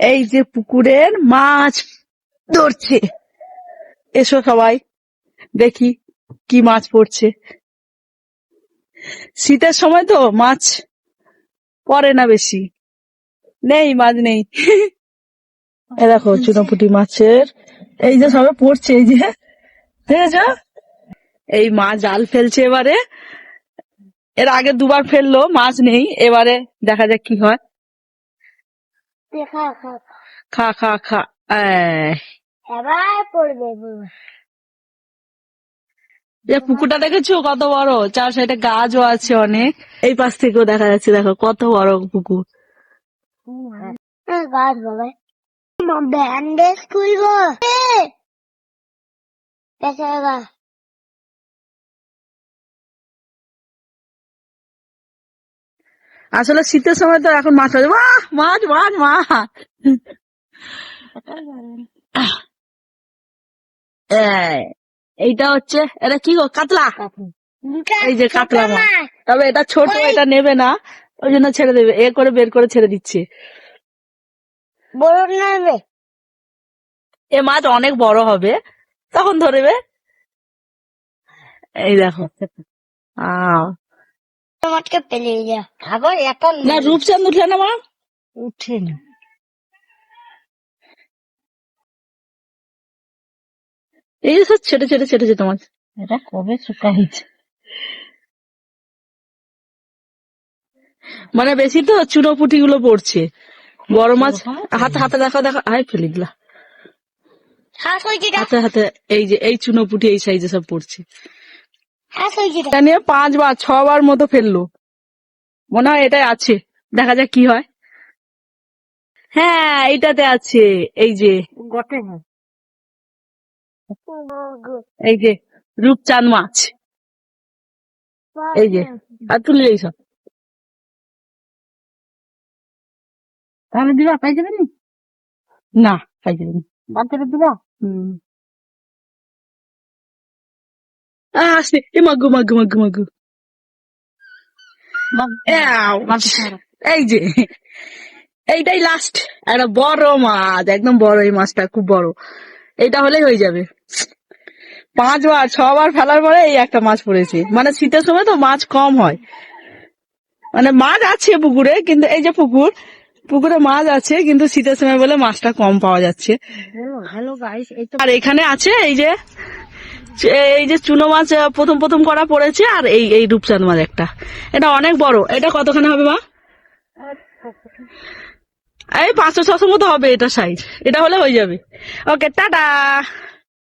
এই যে পুকুরের মাছ ধরছে। এসো সবাই, দেখি কি মাছ পড়ছে। শীতের সময় তো মাছ পড়ে না বেশি। নেই মাছ নেই। দেখো চুনোপুটি মাছের, এই যে সবে পড়ছে, এই যে। এই মা জাল ফেলছে এবারে। এর আগে দুবার ফেলল, মাছ নেই। এবারে দেখা যাক কি হয়। খা খা খা। খা আহ, এবার পড়বে পুকুরটা দেখেছ? কত বড়? চার সাইডে গাছও আছে অনেক। এই পাশ থেকেও দেখা যাচ্ছে দেখো কত বড় পুকুর। গাছ বাবা ব্যান্ডেজ খুলবো। আসলে শীতের সময় তো এখন মাছ মাছ মাছ মাছ। মাছ এইটা হচ্ছে এটা কি গো কাতলা? এই যে কাতলা মাছ। তবে এটা ছোট এটা নেবে না। ওই জন্য ছেড়ে দেবে এ করে বের করে ছেড়ে দিচ্ছে। বড় নেবে। এ মাছ অনেক বড় হবে। তখন ধরবে। এই দেখো। আহ যা আবার এখন না রূপচাঁদ উঠলে না মা? উঠে না। এই যে সব ছেটে ছেটে ছেটে ছেটে মাছ এটা কবে শুকাইছে? মানে বেশি তো চুনো পুঁটি গুলো পড়ছে। বড় মাছ হাতে হাতে দেখো দেখো। আয় ফেলে দিলা। হয়েছে হাতে হাতে এই যে এই চুনো পুঁটি এই সাইজে সব পড়ছে। হয়েছে এটা নিয়ে পাঁচবার ছবার মতো ফেলল। মনে হয় এটাই আছে। দেখা যাক কি হয়। হ্যাঁ এটাতে আছে। এই যে। এই যে রূপচাঁদ মাছ। এই যে আর তুলে এই সব তাহলে দিবা পাই যাবে না খাই যাবে না। দিবা? হুম। আসছে এ মাগু মাগু মাগু মাগু এই যে এইটাই লাস্ট একটা বড় মাছ একদম বড় এই মাছটা খুব বড়। এইটা হলেই হয়ে যাবে। পাঁচবার ছবার ফেলার পরে এই একটা মাছ পড়েছে। মানে শীতের সময় তো মাছ কম হয়। মানে মাছ আছে পুকুরে কিন্তু এই যে পুকুর পুকুরে মাছ আছে কিন্তু শীতের সময় বলে মাছটা কম পাওয়া যাচ্ছে। তো আর এখানে আছে এই যে এই যে চুনো মাছ প্রথম প্রথম করা পড়েছে, আর এই এই রূপচাঁদ মাছ একটা। এটা অনেক বড়। এটা কতখানে হবে, মা? এই পাঁচশো, ছশো মতো হবে এটা সাইজ এটা হলে হয়ে যাবে। Okay tata!